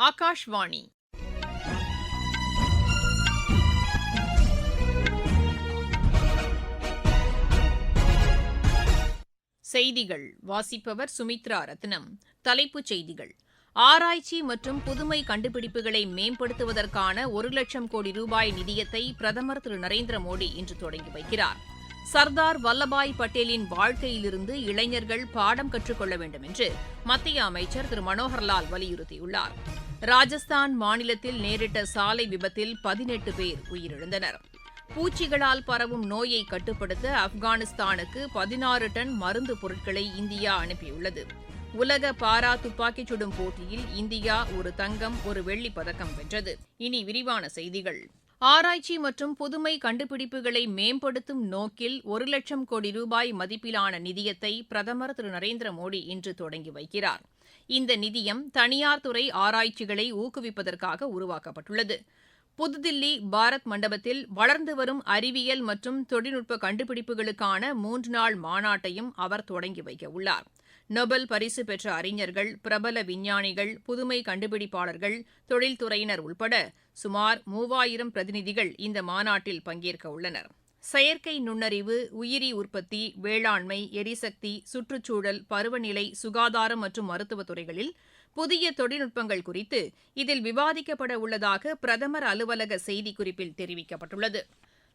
ஆகாஷ்வாணி. செய்திகள். வாசிப்பவர் சுமித்ரா ரத்னம். தலைப்புச் செய்திகள். ஆராய்ச்சி மற்றும் புதுமை கண்டுபிடிப்புகளை மேம்படுத்துவதற்கான ஒரு லட்சம் கோடி ரூபாய் நிதியத்தை பிரதமர் திரு நரேந்திர மோடி இன்று தொடங்கி வைக்கிறார். சர்தார் வல்லபாய் பட்டேலின் வாழ்க்கையிலிருந்து இளைஞர்கள் பாடம் கற்றுக்கொள்ள வேண்டும் என்று மத்திய அமைச்சர் திரு மனோகர்லால் வலியுறுத்தியுள்ளார். ராஜஸ்தான் மாநிலத்தில் நேரிட்ட சாலை விபத்தில் பதினெட்டு பேர் உயிரிழந்தனர். பூச்சிகளால் பரவும் நோயை கட்டுப்படுத்த ஆப்கானிஸ்தானுக்கு பதினாறு டன் மருந்து பொருட்களை இந்தியா அனுப்பியுள்ளது. உலக பாரா துப்பாக்கிச் சுடும் போட்டியில் இந்தியா ஒரு தங்கம் ஒரு வெள்ளிப் பதக்கம் வென்றது. இனி விரிவான செய்திகள். ஆராய்ச்சி மற்றும் புதுமை கண்டுபிடிப்புகளை மேம்படுத்தும் நோக்கில் ஒரு லட்சம் கோடி ரூபாய் மதிப்பிலான நிதியத்தை பிரதமர் திரு நரேந்திர மோடி இன்று தொடங்கி வைக்கிறார். இந்த நிதியம் தனியார் துறை ஆராய்ச்சிகளை ஊக்குவிப்பதற்காக உருவாக்கப்பட்டுள்ளது. புதுதில்லி பாரத் மண்டபத்தில் வளர்ந்து வரும் அறிவியல் மற்றும் தொழில்நுட்ப கண்டுபிடிப்புகளுக்கான மூன்று நாள் மாநாட்டையும் அவர் தொடங்கி வைக்க நோபல் பரிசு பெற்ற அறிஞர்கள் பிரபல விஞ்ஞானிகள் புதுமை கண்டுபிடிப்பாளர்கள் தொழில்துறையினர் உட்பட சுமார் மூவாயிரம் பிரதிநிதிகள் இந்த மாநாட்டில் பங்கேற்க உள்ளனர். செயற்கை நுண்ணறிவு உயிரி உற்பத்தி வேளாண்மை எரிசக்தி சுற்றுச்சூழல் பருவநிலை சுகாதாரம் மற்றும் மருத்துவத் துறைகளில் புதிய தொழில்நுட்பங்கள் குறித்து இதில் விவாதிக்கப்பட உள்ளதாக பிரதமர் அலுவலக செய்திக்குறிப்பில் தெரிவிக்கப்பட்டுள்ளது.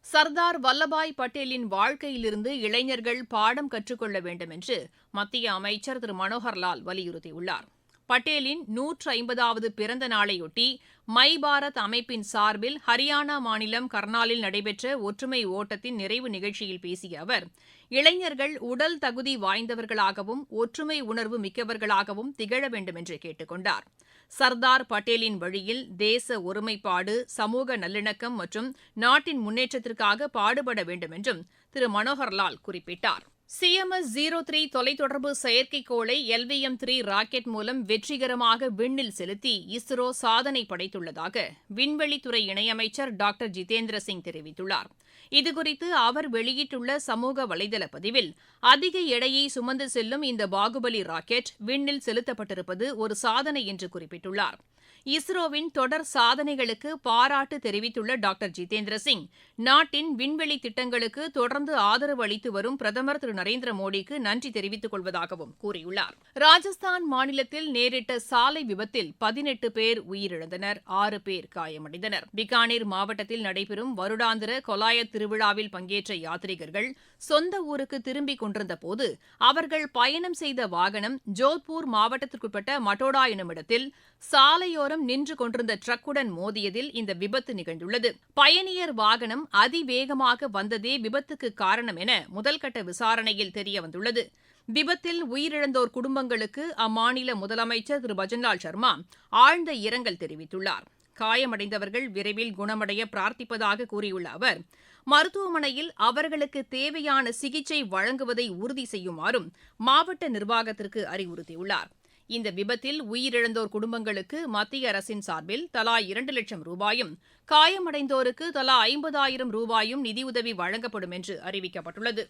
சர்தார் வல்லபாய் பட்டேலின் வாழ்க்கையிலிருந்து இளைஞர்கள் பாடம் கற்றுக்கொள்ள வேண்டும் என்று மத்திய அமைச்சர் திரு. மனோகர்லால் வலியுறுத்தியுள்ளார். பட்டேலின் நூற்று ஐம்பதாவது பிறந்த நாளையொட்டி மை பாரத் அமைப்பின் சார்பில் ஹரியானா மாநிலம் கர்னாலில் நடைபெற்ற ஒற்றுமை ஓட்டத்தின் நிறைவு நிகழ்ச்சியில் பேசிய அவர் இளைஞர்கள் உடல் தகுதி வாய்ந்தவர்களாகவும் ஒற்றுமை உணர்வு மிக்கவர்களாகவும் திகழ வேண்டும் என்று கேட்டுக் கொண்டாா் சர்தார் பட்டேலின் வழியில் தேச ஒருமைப்பாடு சமூக நல்லிணக்கம் மற்றும் நாட்டின் முன்னேற்றத்திற்காக பாடுபட வேண்டும் என்றும் திரு மனோகர்லால் குறிப்பிட்டார். சிஎம்எஸ் ஜீரோ த்ரீ தொலைத்தொடர்பு செயற்கைக்கோளை எல்விஎம் த்ரீ ராக்கெட் மூலம் வெற்றிகரமாக விண்ணில் செலுத்தி இஸ்ரோ சாதனை படைத்துள்ளதாக விண்வெளித்துறை இணையமைச்சர் டாக்டர் ஜிதேந்திர சிங் தெரிவித்துள்ளார். இதுகுறித்து அவர் வெளியிட்டுள்ள சமூக வலைதள பதிவில் அதிக எடையை சுமந்து செல்லும் இந்த பாகுபலி ராக்கெட் விண்ணில் செலுத்தப்பட்டிருப்பது ஒரு சாதனை என்று குறிப்பிட்டுள்ளார். இஸ்ரோவின் தொடர் சாதனைகளுக்கு பாராட்டு தெரிவித்துள்ள டாக்டர் ஜிதேந்திர சிங். நாட்டின் விண்வெளி திட்டங்களுக்கு தொடர்ந்து ஆதரவு அளித்து வரும் பிரதமர் திரு நரேந்திர மோடிக்கு நன்றி தெரிவித்துக் கொள்வதாகவும் கூறியுள்ளார். ராஜஸ்தான் மாநிலத்தில் நேரிட்ட சாலை விபத்தில் பதினெட்டு பேர் உயிரிழந்தனர் ஆறு பேர் காயமடைந்தனர். பிகானீர் மாவட்டத்தில் நடைபெறும் வருடாந்திர கொலாயத் திருவிழாவில் பங்கேற்ற யாத்ரீகர்கள் சொந்த ஊருக்கு திரும்பிக் கொண்டிருந்த போது அவர்கள் பயணம் செய்த வாகனம் ஜோத்பூர் மாவட்டத்திற்குட்பட்ட மட்டோடா என்னுமிடத்தில் சாலையோரம் நின்று கொண்டிருந்த ட்ரக்குடன் மோதியதில் இந்த விபத்து நிகழ்ந்துள்ளது. பயணியர் வாகனம் அதிவேகமாக வந்ததே விபத்துக்கு காரணம் என முதல்கட்ட விசாரணையில் தெரியவந்துள்ளது. விபத்தில் உயிரிழந்தோர் குடும்பங்களுக்கு அம்மாநில முதலமைச்சர் திரு. பஜன்லால் சர்மா ஆழ்ந்த இரங்கல் தெரிவித்துள்ளார். காயமடைந்தவர்கள் விரைவில் குணமடைய பிரார்த்திப்பதாக கூறியுள்ள அவர் மருத்துவமனையில் அவர்களுக்கு தேவையான சிகிச்சை வழங்குவதை உறுதி செய்யுமாறும் மாவட்ட நிர்வாகத்திற்கு அறிவுறுத்தியுள்ளார். இந்த விபத்தில் உயிரிழந்தோர் குடும்பங்களுக்கு மத்திய அரசின் சார்பில் தலா இரண்டு லட்சம் ரூபாயும் காயமடைந்தோருக்கு தலா ஐம்பதாயிரம் ரூபாயும் நிதியுதவி வழங்கப்படும் என்று அறிவிக்கப்பட்டுள்ளது.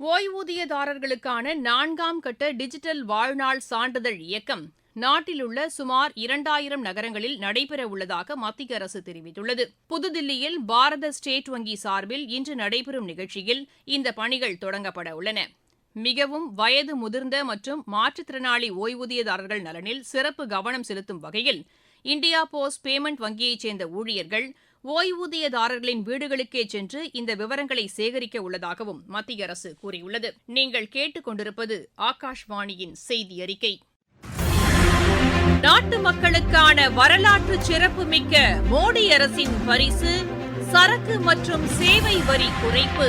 ஓய்வூதியதாரர்களுக்கான நான்காம் கட்ட டிஜிட்டல் வாழ்நாள் சான்றிதழ் இயக்கம் நாட்டிலுள்ள சுமார் இரண்டாயிரம் நகரங்களில் நடைபெறவுள்ளதாக மத்திய அரசு தெரிவித்துள்ளது. புதுதில்லியில் பாரத ஸ்டேட் வங்கி சார்பில் இன்று நடைபெறும் நிகழ்ச்சியில் இந்த பணிகள் தொடங்கப்பட உள்ளன. மிகவும் வயது முதிர்ந்த மற்றும் மாற்றுத்திறனாளி ஓய்வூதியதாரர்கள் நலனில் சிறப்பு கவனம் செலுத்தும் வகையில் இந்தியா போஸ்ட் பேமெண்ட் வங்கியைச் சேர்ந்த ஊழியர்கள் ஓய்வூதியதாரர்களின் வீடுகளுக்கே சென்று இந்த விவரங்களை சேகரிக்க உள்ளதாகவும் மத்திய அரசு கூறியுள்ளது. நீங்கள் கேட்டுக்கொண்டிருப்பது ஆகாஷ்வாணியின் செய்தி அறிக்கை நாட்டு மக்களுக்கான வரலாற்று சிறப்புமிக்க மோடி அரசின் பரிசு சரக்கு மற்றும் சேவை வரி குறைப்பு.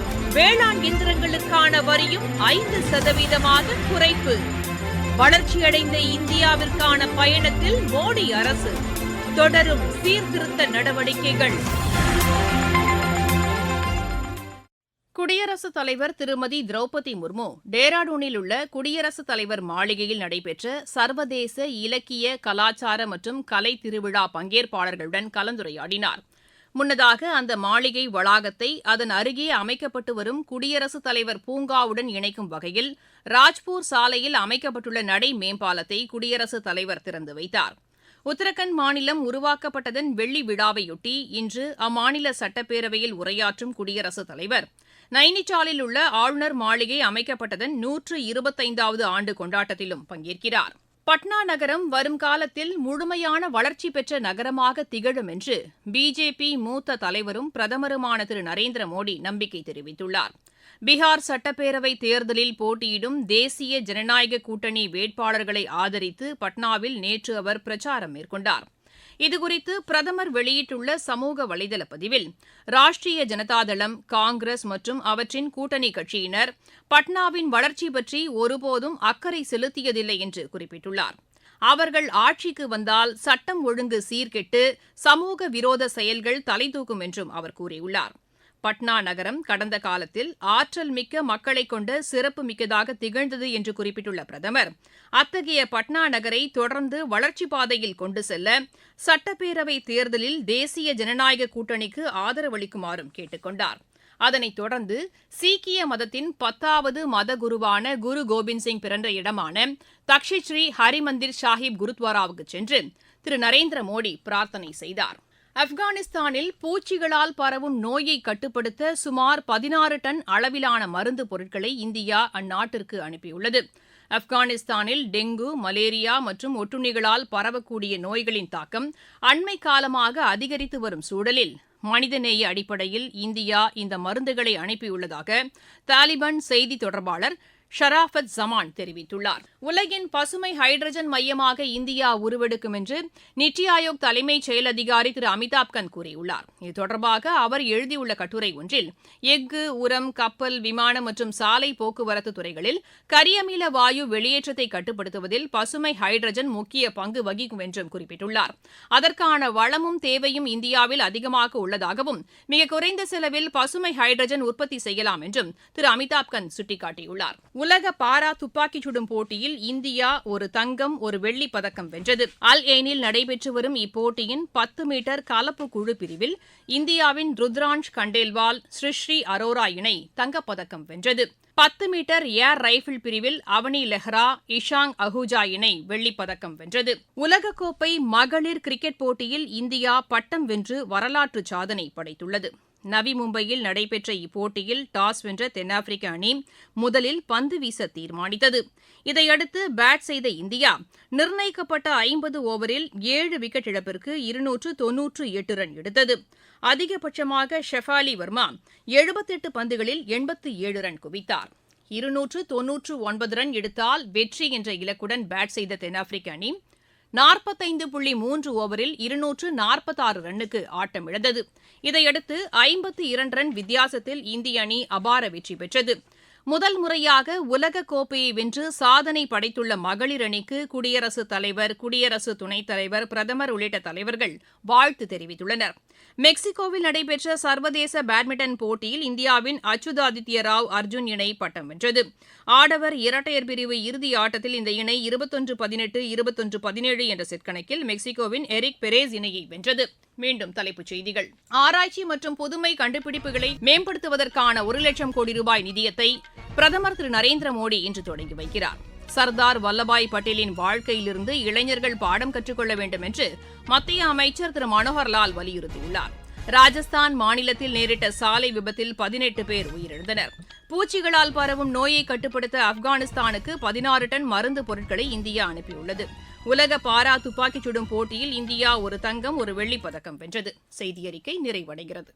வேளாண் இயந்திரங்களுக்கான வரியும் ஐந்து சதவீதமாக குறைப்பு. வளர்ச்சியடைந்த இந்தியாவிற்கான பயணத்தில் மோடி அரசு. தொடரும் சீர்திருத்த நடவடிக்கைகள். குடியரசுத் தலைவர் திருமதி திரௌபதி முர்மு டேராடூனில் உள்ள குடியரசுத் தலைவர் மாளிகையில் நடைபெற்ற சர்வதேச இலக்கிய கலாச்சார மற்றும் கலை திருவிழா பங்கேற்பாளர்களுடன் கலந்துரையாடினார். முன்னதாக அந்த மாளிகை வளாகத்தை அதன் அருகே அமைக்கப்பட்டு வரும் குடியரசுத் தலைவர் பூங்காவுடன் இணைக்கும் வகையில் ராஜ்பூர் சாலையில் அமைக்கப்பட்டுள்ள நடை மேம்பாலத்தை குடியரசுத் தலைவர் திறந்து வைத்தார். உத்தரகண்ட் மாநிலம் உருவாக்கப்பட்டதன் வெள்ளி விழாவையொட்டி இன்று அம்மாநில சட்டப்பேரவையில் உரையாற்றும் குடியரசுத் தலைவர் நைனிடாலில் உள்ள ஆளுநர் மாளிகை அமைக்கப்பட்டதன் நூற்று இருபத்தைந்தாவது ஆண்டு கொண்டாட்டத்திலும் பங்கேற்கிறார். பட்னா நகரம் வரும் காலத்தில் முழுமையான வளர்ச்சி பெற்ற நகரமாக திகழும் என்று பிஜேபி மூத்த தலைவரும் பிரதமருமான திரு. நரேந்திர மோடி நம்பிக்கை தெரிவித்துள்ளார். பீகார் சட்டப்பேரவை தேர்தலில் போட்டியிடும் தேசிய ஜனநாயக கூட்டணி வேட்பாளர்களை ஆதரித்து பட்னாவில் நேற்று அவர் பிரச்சாரம் மேற்கொண்டார். இதுகுறித்து பிரதமர் வெளியிட்டுள்ள சமூக வலைதள பதிவில் ராஷ்டிரிய ஜனதாதளம் காங்கிரஸ் மற்றும் அவற்றின் கூட்டணி கட்சியினர் பட்னாவின் வளர்ச்சி பற்றி ஒருபோதும் அக்கறை செலுத்தியதில்லை என்று குறிப்பிட்டுள்ளார். அவர்கள் ஆட்சிக்கு வந்தால் சட்டம் ஒழுங்கு சீர்கெட்டு சமூக விரோத செயல்கள் தலைதூக்கும் என்றும் அவர் கூறியுள்ளார். பட்னா நகரம் கடந்த காலத்தில் ஆற்றல் மிக்க மக்களை கொண்ட சிறப்பு மிக்கதாக திகழ்ந்தது என்று குறிப்பிட்டுள்ள பிரதமர் அத்தகைய பட்னா நகரை தொடர்ந்து வளர்ச்சிப் பாதையில் கொண்டு செல்ல சட்டப்பேரவை தேர்தலில் தேசிய ஜனநாயக கூட்டணிக்கு ஆதரவளிக்குமாறும் கேட்டுக்கொண்டார் அதனைத் தொடர்ந்து சீக்கிய மதத்தின் பத்தாவது மதகுருவான குரு கோபிந்த் சிங் பிறந்த இடமான தக்ஷி ஸ்ரீ ஹரிமந்திர் சாஹிப் குருத்வாராவுக்கு சென்று திரு நரேந்திர மோடி பிரார்த்தனை செய்தார். ஆப்கானிஸ்தானில் பூச்சிகளால் பரவும் நோயை கட்டுப்படுத்த சுமார் பதினாறு டன் அளவிலான மருந்து பொருட்களை இந்தியா அந்நாட்டிற்கு அனுப்பியுள்ளது. ஆப்கானிஸ்தானில் டெங்கு மலேரியா மற்றும் ஒட்டுண்ணிகளால் பரவக்கூடிய நோய்களின் தாக்கம் அண்மை காலமாக அதிகரித்து வரும் சூழலில் மனிதநேய அடிப்படையில் இந்தியா இந்த மருந்துகளை அனுப்பியுள்ளதாக தாலிபான் செய்தி தொடர்பாளர் ஷராஃபத் ஜமான் தெரிவித்துள்ளார். உலகின் பசுமை ஹைட்ரஜன் மையமாக இந்தியா உருவெடுக்கும் என்று நித்தி ஆயோக் தலைமைச் செயல் அதிகாரி திரு அமிதாப் கந்த் கூறியுள்ளார். இது தொடர்பாக அவர் எழுதியுள்ள கட்டுரை ஒன்றில் எஃகு உரம் கப்பல் விமானம் மற்றும் சாலை போக்குவரத்து துறைகளில் கரியமில வாயு வெளியேற்றத்தை கட்டுப்படுத்துவதில் பசுமை ஹைட்ரஜன் முக்கிய பங்கு வகிக்கும் என்றும் குறிப்பிட்டுள்ளார். அதற்கான வளமும் தேவையும் இந்தியாவில் அதிகமாக உள்ளதாகவும் மிக குறைந்த செலவில் பசுமை ஹைட்ரஜன் உற்பத்தி செய்யலாம் என்றும் திரு அமிதாப் கந்த் சுட்டிக்காட்டியுள்ளார். உலக பாரா துப்பாக்கிச் சுடும் போட்டியில் இந்தியா ஒரு தங்கம் ஒரு வெள்ளிப் பதக்கம் வென்றது. அல் எய்னில் நடைபெற்று வரும் இப்போட்டியின் பத்து மீட்டர் கலப்பு குழு பிரிவில் இந்தியாவின் ருத்ராஞ்ச் கண்டேல்வால் ஸ்ரீஸ்ரீ அரோரா இணை தங்கப்பதக்கம் வென்றது. பத்து மீட்டர் ஏர் ரைபிள் பிரிவில் அவனி லெஹ்ரா இஷாங் அஹூஜா இணை வெள்ளிப் பதக்கம் வென்றது. உலகக்கோப்பை மகளிர் கிரிக்கெட் போட்டியில் இந்தியா பட்டம் வென்று வரலாற்று சாதனை படைத்துள்ளது. நவி மும்பையில் நடைபெற்ற இப்போட்டியில் டாஸ் வென்ற தென்னாப்பிரிக்க அணி முதலில் பந்து வீச தீர்மானித்தது. இதையடுத்து பேட் செய்த இந்தியா நிர்ணயிக்கப்பட்ட ஐம்பது ஓவரில் ஏழு விக்கெட் இழப்பிற்கு இருநூற்று தொன்னூற்று எட்டு ரன் எடுத்தது. அதிகபட்சமாக ஷெஃபாலி வர்மா எழுபத்தெட்டு பந்துகளில் எண்பத்து ஏழு ரன் குவித்தார். இருநூற்று தொன்னூற்று ஒன்பது ரன் எடுத்தால் வெற்றி என்ற இலக்குடன் பேட் செய்த தென்னாப்பிரிக்க அணி நாற்பத்தைந்து புள்ளி மூன்று ஓவரில் இருநூற்று நாற்பத்தாறு ரன்னுக்கு ஆட்டமிழந்தது இதையடுத்து ஐம்பத்து இரண்டு ரன் வித்தியாசத்தில் இந்திய அணி அபார வெற்றி பெற்றது. முதல் முறையாக உலக கோப்பையை வென்று சாதனை படைத்துள்ள மகளிர் அணிக்கு குடியரசுத் தலைவர் குடியரசு துணைத் தலைவர் பிரதமர் உள்ளிட்ட தலைவர்கள் வாழ்த்து தெரிவித்துள்ளனர். மெக்சிகோவில் நடைபெற்ற சர்வதேச பேட்மிண்டன் போட்டியில் இந்தியாவின் அச்சுதாதித்ய ராவ் அர்ஜுன் இணை பட்டம் வென்றது. ஆடவர் இரட்டையர் பிரிவு இறுதி ஆட்டத்தில் இந்த இணை இருபத்தொன்று பதினெட்டு இருபத்தொன்று பதினேழு என்ற செட் கணக்கில் மெக்சிகோவின் எரிக் பெரேஸ் இணையை வென்றது. மீண்டும் தலைப்புச் செய்திகள். ஆராய்ச்சி மற்றும் புதுமை கண்டுபிடிப்புகளை மேம்படுத்துவதற்கான ஒரு லட்சம் கோடி ரூபாய் நிதியத்தை பிரதமர் திரு நரேந்திர மோடி இன்று தொடங்கி வைக்கிறார். சர்தார் வல்லபாய் பட்டேலின் வாழ்க்கையிலிருந்து இளைஞர்கள் பாடம் கற்றுக்கொள்ள வேண்டும் என்று மத்திய அமைச்சர் திரு மனோகர்லால் வலியுறுத்தியுள்ளார். ராஜஸ்தான் மாநிலத்தில் நேரிட்ட சாலை விபத்தில் பதினெட்டு பேர் உயிரிழந்தனர். பூச்சிகளால் பரவும் நோயை கட்டுப்படுத்த ஆப்கானிஸ்தானுக்கு பதினாறு டன் மருந்து பொருட்களை இந்தியா அனுப்பியுள்ளது. உலக பாரா துப்பாக்கிச் சுடும் போட்டியில் இந்தியா ஒரு தங்கம் ஒரு வெள்ளிப் பதக்கம் வென்றது. செய்தியறிக்கை நிறைவடைகிறது.